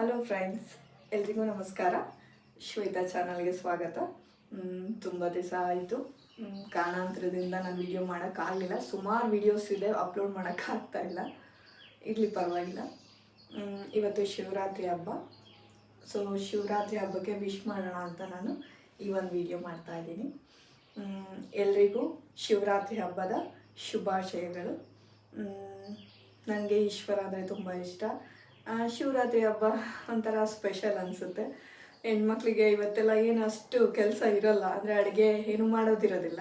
Hello friends ಎಲ್ರಿಗೂ ನಮಸ್ಕಾರ. ಶ್ವೇತಾ ಚಾನಲ್ಗೆ ಸ್ವಾಗತ. ತುಂಬ ದಿವಸ ಆಯಿತು. ಕಾರಣಾಂತರದಿಂದ ನಾನು ವಿಡಿಯೋ ಮಾಡೋಕ್ಕಾಗಲಿಲ್ಲ ಸುಮಾರು ವಿಡಿಯೋಸ್ ಇದೆ ಅಪ್ಲೋಡ್ ಮಾಡೋಕ್ಕಾಗ್ತಾ ಇಲ್ಲ. ಇರಲಿ, ಪರವಾಗಿಲ್ಲ. ಇವತ್ತು ಶಿವರಾತ್ರಿ ಹಬ್ಬ. ಸೊ ಶಿವರಾತ್ರಿ ಹಬ್ಬಕ್ಕೆ ವಿಶ್ ಮಾಡೋಣ ಅಂತ ನಾನು ಈ ಒಂದು ವಿಡಿಯೋ ಮಾಡ್ತಾ ಇದ್ದೀನಿ. ಎಲ್ರಿಗೂ ಶಿವರಾತ್ರಿ ಹಬ್ಬದ ಶುಭಾಶಯಗಳು. ನನಗೆ ಈಶ್ವರ ಅಂದರೆ ತುಂಬ ಇಷ್ಟ. ಶಿವರಾತ್ರಿ ಹಬ್ಬ ಒಂಥರ ಸ್ಪೆಷಲ್ ಅನಿಸುತ್ತೆ. ಹೆಣ್ಮಕ್ಳಿಗೆ ಇವತ್ತೆಲ್ಲ ಏನು ಅಷ್ಟು ಕೆಲಸ ಇರೋಲ್ಲ, ಅಂದರೆ ಅಡುಗೆ ಏನು ಮಾಡೋದಿರೋದಿಲ್ಲ.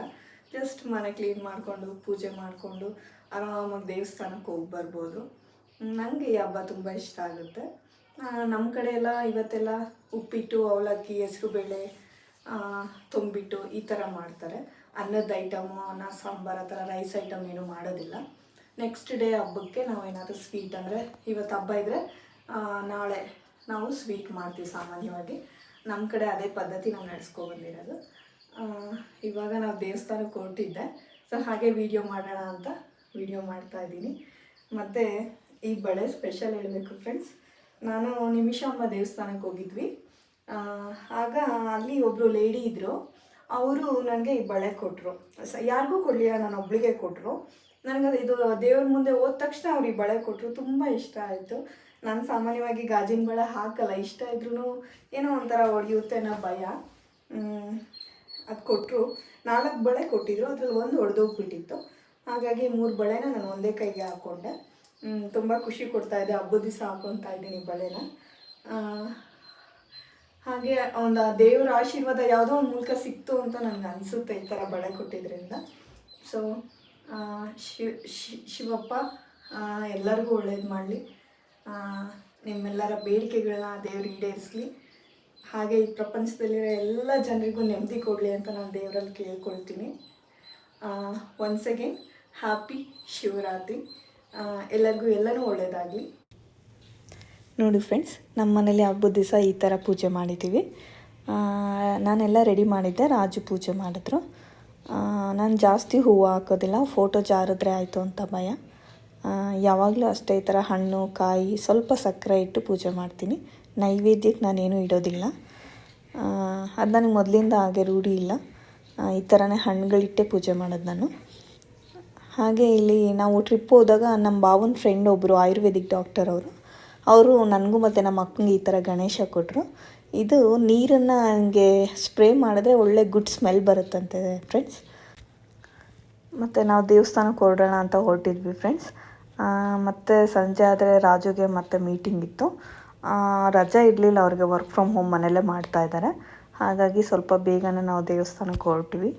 ಜಸ್ಟ್ ಮನೆ ಕ್ಲೀನ್ ಮಾಡಿಕೊಂಡು, ಪೂಜೆ ಮಾಡಿಕೊಂಡು, ಆರಾಮಾಗಿ ದೇವಸ್ಥಾನಕ್ಕೆ ಹೋಗಿ ಬರ್ಬೋದು. ನನಗೆ ಈ ಹಬ್ಬ ತುಂಬ ಇಷ್ಟ ಆಗುತ್ತೆ. ನಮ್ಮ ಕಡೆ ಎಲ್ಲ ಇವತ್ತೆಲ್ಲ ಉಪ್ಪಿಟ್ಟು, ಅವಲಕ್ಕಿ, ಹೆಸರುಬೇಳೆ ತುಂಬಿಟ್ಟು ಈ ಥರ ಮಾಡ್ತಾರೆ. ಅನ್ನದ ಐಟಮು ಅನ್ನ, ಸಾಂಬಾರು ಆ ಥರ ರೈಸ್ ಐಟಮ್ ಏನು ಮಾಡೋದಿಲ್ಲ. ನೆಕ್ಸ್ಟ್ ಡೇ ಹಬ್ಬಕ್ಕೆ ನಾವು ಏನಾದರೂ ಸ್ವೀಟ್ ಅಂದರೆ ಇವತ್ತು ಹಬ್ಬ ಇದ್ದರೆ ನಾಳೆ ನಾವು ಸ್ವೀಟ್ ಮಾಡ್ತೀವಿ ಸಾಮಾನ್ಯವಾಗಿ. ನಮ್ಮ ಕಡೆ ಅದೇ ಪದ್ಧತಿ ನಾವು ನಡೆಸ್ಕೊ ಬಂದಿರೋದು. ಇವಾಗ ನಾವು ದೇವಸ್ಥಾನಕ್ಕೆ ಹೊರಟಿದ್ದೆ. ಸೊ ಹಾಗೆ ವಿಡಿಯೋ ಮಾಡೋಣ ಅಂತ ವಿಡಿಯೋ ಮಾಡ್ತಾ ಇದ್ದೀನಿ. ಮತ್ತು ಈ ಬಳೆ ಸ್ಪೆಷಲ್ ಹೇಳಬೇಕು ಫ್ರೆಂಡ್ಸ್ ನಾನು ನಿಮಿಷಾಂಬ ದೇವಸ್ಥಾನಕ್ಕೆ ಹೋಗಿದ್ವಿ. ಆಗ ಅಲ್ಲಿ ಒಬ್ಬರು ಲೇಡಿ ಇದ್ದರು ಅವರು ನನಗೆ ಈ ಬಳೆ ಕೊಟ್ಟರು ಸ, ಯಾರಿಗೂ ಕೊಡಲಿಲ್ಲ, ನಾನು ಒಬ್ಳಿಗೆ ಕೊಟ್ಟರು ನನಗೆ ಇದು ದೇವ್ರ ಮುಂದೆ ಹೋದ ತಕ್ಷಣ ಅವ್ರು ಈ ಬಳೆ ಕೊಟ್ಟರು ತುಂಬ ಇಷ್ಟ ಆಯಿತು. ನಾನು ಸಾಮಾನ್ಯವಾಗಿ ಗಾಜಿನ ಬಳೆ ಹಾಕಲ್ಲ, ಇಷ್ಟ ಇದ್ರೂ ಏನೋ ಒಂಥರ ಹೊಡೆಯುತ್ತೆ ಅನ್ನೋ ಭಯ ಅದು ಕೊಟ್ಟರು ನಾಲ್ಕು ಬಳೆ ಕೊಟ್ಟಿದ್ರು, ಅದ್ರಲ್ಲಿ ಒಂದು ಹೊಡೆದೋಗ್ಬಿಟ್ಟಿತ್ತು ಹಾಗಾಗಿ ಮೂರು ಬಳೆನ ನಾನು ಒಂದೇ ಕೈಗೆ ಹಾಕ್ಕೊಂಡೆ ತುಂಬ ಖುಷಿ ಕೊಡ್ತಾ ಇದೆ, ಹಬ್ಬದ ದಿವಸ ಹಾಕ್ಕೊತಾ ಇದ್ದೀನಿ ಬಳೆನ. ಹಾಗೆ ಒಂದು ದೇವರ ಆಶೀರ್ವಾದ ಯಾವುದೋ ಒಂದು ಮೂಲಕ ಸಿಕ್ತು ಅಂತ ನನಗೆ ಅನಿಸುತ್ತೆ ಈ ಥರ ಬಳೆ ಕೊಟ್ಟಿದ್ದರಿಂದ ಸೊ ಶಿ- ಶಿವಪ್ಪ ಎಲ್ಲರಿಗೂ ಒಳ್ಳೇದು ಮಾಡಲಿ. ನಿಮ್ಮೆಲ್ಲರ ಬೇಡಿಕೆಗಳನ್ನ ದೇವ್ರು ಈಡೇರಿಸಲಿ. ಹಾಗೆ ಈ ಪ್ರಪಂಚದಲ್ಲಿರೋ ಎಲ್ಲ ಜನರಿಗೂ ನೆಮ್ಮದಿ ಕೊಡಲಿ ಅಂತ ನಾನು ದೇವರಲ್ಲಿ ಕೇಳ್ಕೊಳ್ತೀನಿ. Once again happy Shivaratri. ಎಲ್ಲರಿಗೂ ಎಲ್ಲನೂ ಒಳ್ಳೆಯದಾಗಲಿ ನೋಡಿ ಫ್ರೆಂಡ್ಸ್ ನಮ್ಮ ಮನೇಲಿ ಹಬ್ಬದ ದಿವಸ ಈ ಥರ ಪೂಜೆ ಮಾಡಿದ್ದೀವಿ ನಾನೆಲ್ಲ ರೆಡಿ ಮಾಡಿದ್ದೆ, ರಾಜು ಪೂಜೆ ಮಾಡಿದ್ರು. ನಾನು ಜಾಸ್ತಿ ಹೂವು ಹಾಕೋದಿಲ್ಲ ಫೋಟೋ ಜಾರಿದ್ರೆ ಆಯಿತು ಅಂತ ಭಯ. ಯಾವಾಗಲೂ ಅಷ್ಟೇ ಈ ಥರ ಹಣ್ಣು, ಕಾಯಿ, ಸ್ವಲ್ಪ ಸಕ್ಕರೆ ಇಟ್ಟು ಪೂಜೆ ಮಾಡ್ತೀನಿ. ನೈವೇದ್ಯಕ್ಕೆ ನಾನೇನು ಇಡೋದಿಲ್ಲ. ಅದು ನನಗೆ ಮೊದಲಿಂದ ಹಾಗೆ ರೂಢಿ ಇಲ್ಲ. ಈ ಥರನೇ ಹಣ್ಣುಗಳಿಟ್ಟೇ ಪೂಜೆ ಮಾಡೋದು ನಾನು. ಹಾಗೆ ಇಲ್ಲಿ ನಾವು ಟ್ರಿಪ್ ಹೋದಾಗ ನಮ್ಮ ಬಾವನ ಫ್ರೆಂಡ್ ಒಬ್ಬರು ಆಯುರ್ವೇದಿಕ್ ಡಾಕ್ಟರ್ ಅವರು. ಅವರು ನನಗೂ ಮತ್ತು ನಮ್ಮ ಅಕ್ಕಂಗೆ ಈ ಥರ ಗಣೇಶ ಕೊಟ್ಟರು. ಇದು ನೀರನ್ನು ಹಂಗೆ ಸ್ಪ್ರೇ ಮಾಡಿದ್ರೆ ಒಳ್ಳೆ ಗುಡ್ ಸ್ಮೆಲ್ ಬರುತ್ತಂತೆ ಫ್ರೆಂಡ್ಸ್ ಮತ್ತು ನಾವು ದೇವಸ್ಥಾನಕ್ಕೆ ಹೊರಡೋಣ ಅಂತ ಹೊರಟಿದ್ವಿ ಫ್ರೆಂಡ್ಸ್ ಮತ್ತು ಸಂಜೆ ಆದರೆ ರಾಜುಗೆ ಮತ್ತೆ ಮೀಟಿಂಗ್ ಇತ್ತು. ರಜೆ ಇರಲಿಲ್ಲ, ಅವ್ರಿಗೆ ವರ್ಕ್ ಫ್ರಮ್ ಹೋಮ್ ಮನೆಯಲ್ಲೇ ಮಾಡ್ತಾ ಇದ್ದಾರೆ. ಹಾಗಾಗಿ ಸ್ವಲ್ಪ ಬೇಗನೆ ನಾವು ದೇವಸ್ಥಾನಕ್ಕೆ ಹೊರಟಿವಿ.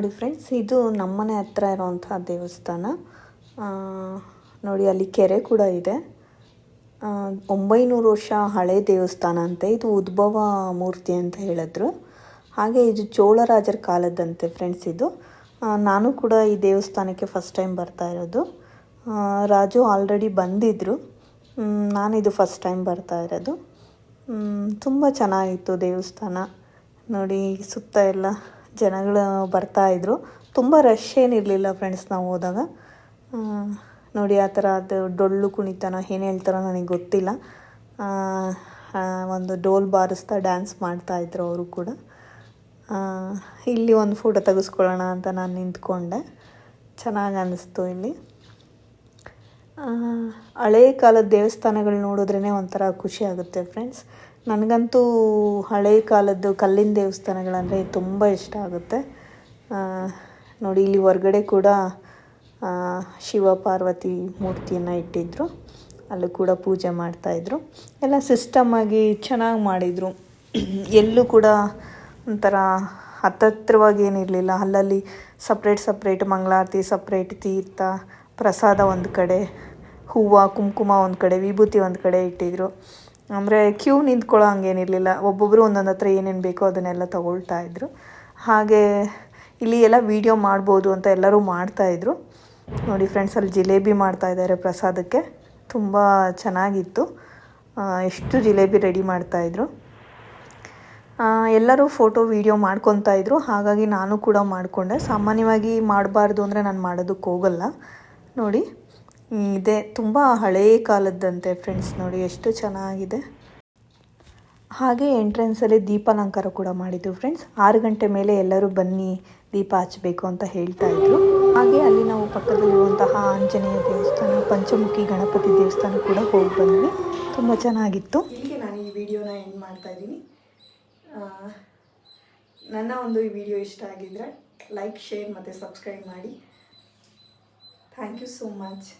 ನೋಡಿ ಫ್ರೆಂಡ್ಸ್ ಇದು ನಮ್ಮನೆ ಹತ್ರ ಇರೋವಂಥ ದೇವಸ್ಥಾನ. ನೋಡಿ ಅಲ್ಲಿ ಕೆರೆ ಕೂಡ ಇದೆ. ಒಂಬೈನೂರು ವರ್ಷ ಹಳೆ ದೇವಸ್ಥಾನ ಅಂತೆ. ಇದು ಉದ್ಭವ ಮೂರ್ತಿ ಅಂತ ಹೇಳಿದ್ರು. ಹಾಗೆ ಇದು ಚೋಳರಾಜರ ಕಾಲದಂತೆ ಫ್ರೆಂಡ್ಸ್ ಇದು. ನಾನು ಕೂಡ ಈ ದೇವಸ್ಥಾನಕ್ಕೆ ಫಸ್ಟ್ ಟೈಮ್ ಬರ್ತಾ ಇರೋದು. ರಾಜು ಆಲ್ರೆಡಿ ಬಂದಿದ್ದರು ನಾನು ಇದು ಫಸ್ಟ್ ಟೈಮ್ ಬರ್ತಾ ಇರೋದು. ತುಂಬ ಚೆನ್ನಾಗಿತ್ತು ದೇವಸ್ಥಾನ. ನೋಡಿ ಸುತ್ತ ಎಲ್ಲ ಜನಗಳು ಬರ್ತಾ ಇದ್ರು. ತುಂಬ ರಶ್ ಏನಿರಲಿಲ್ಲ ಫ್ರೆಂಡ್ಸ್ ನಾವು ಹೋದಾಗ. ನೋಡಿ ಆ ಥರ ಅದು ಡೊಳ್ಳು ಕುಣಿತನ ಏನು ಹೇಳ್ತಾರೋ ನನಗೆ ಗೊತ್ತಿಲ್ಲ. ಒಂದು ಡೋಲ್ ಬಾರಿಸ್ತಾ ಡ್ಯಾನ್ಸ್ ಮಾಡ್ತಾಯಿದ್ರು ಅವರು ಕೂಡ. ಇಲ್ಲಿ ಒಂದು ಫೋಟೋ ತೆಗೆಸ್ಕೊಳ್ಳೋಣ ಅಂತ ನಾನು ನಿಂತ್ಕೊಂಡೆ. ಚೆನ್ನಾಗಿ ಅನ್ನಿಸ್ತು ಇಲ್ಲಿ. ಹಳೇ ಕಾಲದ ದೇವಸ್ಥಾನಗಳು ನೋಡಿದ್ರೇ ಒಂಥರ ಖುಷಿ ಆಗುತ್ತೆ ಫ್ರೆಂಡ್ಸ್ ನನಗಂತೂ ಹಳೆ ಕಾಲದ್ದು ಕಲ್ಲಿನ ದೇವಸ್ಥಾನಗಳಂದರೆ ತುಂಬ ಇಷ್ಟ ಆಗುತ್ತೆ. ನೋಡಿ, ಇಲ್ಲಿ ಹೊರಗಡೆ ಕೂಡ ಶಿವ ಪಾರ್ವತಿ ಮೂರ್ತಿಯನ್ನು ಇಟ್ಟಿದ್ದರು ಅಲ್ಲೂ ಕೂಡ ಪೂಜೆ ಮಾಡ್ತಾಯಿದ್ರು ಎಲ್ಲ ಸಿಸ್ಟಮಾಗಿ ಚೆನ್ನಾಗಿ ಮಾಡಿದರು. ಎಲ್ಲೂ ಕೂಡ ಒಂಥರ ಹತ್ತತ್ರವಾಗಿ ಏನಿರಲಿಲ್ಲ. ಅಲ್ಲಲ್ಲಿ ಸಪ್ರೇಟ್ ಸಪ್ರೇಟ್ ಮಂಗಳಾರತಿ ಸಪ್ರೇಟ್ ತೀರ್ಥ, ಪ್ರಸಾದ ಒಂದು ಕಡೆ, ಹೂವು, ಕುಂಕುಮ ಒಂದು ಕಡೆ, ವಿಭೂತಿ ಒಂದು ಕಡೆ ಇಟ್ಟಿದ್ರು. ಅಂದರೆ ಕ್ಯೂ ನಿಂತ್ಕೊಳ್ಳೋ ಹಂಗೇನಿರಲಿಲ್ಲ. ಒಬ್ಬೊಬ್ಬರು ಒಂದೊಂದು ಹತ್ರ ಏನೇನು ಬೇಕೋ ಅದನ್ನೆಲ್ಲ ತಗೊಳ್ತಾ ಇದ್ರು. ಹಾಗೆ ಇಲ್ಲಿ ಎಲ್ಲ ವೀಡಿಯೋ ಮಾಡ್ಬೋದು ಅಂತ ಎಲ್ಲರೂ ಮಾಡ್ತಾಯಿದ್ರು ನೋಡಿ ಫ್ರೆಂಡ್ಸ್ ಅಲ್ಲಿ ಜಿಲೇಬಿ ಮಾಡ್ತಾ ಇದ್ದಾರೆ ಪ್ರಸಾದಕ್ಕೆ. ತುಂಬ ಚೆನ್ನಾಗಿತ್ತು. ಎಷ್ಟು ಜಿಲೇಬಿ ರೆಡಿ ಮಾಡ್ತಾಯಿದ್ರು ಎಲ್ಲರೂ ಫೋಟೋ ವೀಡಿಯೋ ಮಾಡ್ಕೊತಾ ಇದ್ರು. ಹಾಗಾಗಿ ನಾನು ಕೂಡ ಮಾಡಿಕೊಂಡೆ. ಸಾಮಾನ್ಯವಾಗಿ ಮಾಡಬಾರ್ದು ಅಂದರೆ ನಾನು ಮಾಡೋದಕ್ಕೆ ಹೋಗಲ್ಲ. ನೋಡಿ. ಇದೆ. ತುಂಬ ಹಳೇ ಕಾಲದ್ದಂತೆ ಫ್ರೆಂಡ್ಸ್ ನೋಡಿ, ಎಷ್ಟು ಚೆನ್ನಾಗಿದೆ. ಹಾಗೆ ಎಂಟ್ರೆನ್ಸಲ್ಲಿ ದೀಪಾಲಂಕಾರ ಕೂಡ ಮಾಡಿದ್ದು ಫ್ರೆಂಡ್ಸ್ ಆರು ಗಂಟೆ ಮೇಲೆ ಎಲ್ಲರೂ ಬನ್ನಿ, ದೀಪ ಹಚ್ಚಬೇಕು ಅಂತ ಹೇಳ್ತಾ ಇದ್ರು. ಹಾಗೆ ಅಲ್ಲಿ ನಾವು ಪಕ್ಕದಲ್ಲಿರುವಂತಹ ಆಂಜನೇಯ ದೇವಸ್ಥಾನ, ಪಂಚಮುಖಿ ಗಣಪತಿ ದೇವಸ್ಥಾನ ಕೂಡ ಹೋಗಿ ಬಂದ್ವಿ. ತುಂಬ ಚೆನ್ನಾಗಿತ್ತು. ಇಲ್ಲಿಗೆ ನಾನು ಈ ವಿಡಿಯೋನ ಎಂಡ್ ಮಾಡ್ತಾ ಇದ್ದೀನಿ. ನನ್ನ ಒಂದು ಈ ವಿಡಿಯೋ ಇಷ್ಟ ಆಗಿದ್ರೆ ಲೈಕ್ ಶೇರ್ ಮತ್ತು ಸಬ್ಸ್ಕ್ರೈಬ್ ಮಾಡಿ. Thank you so much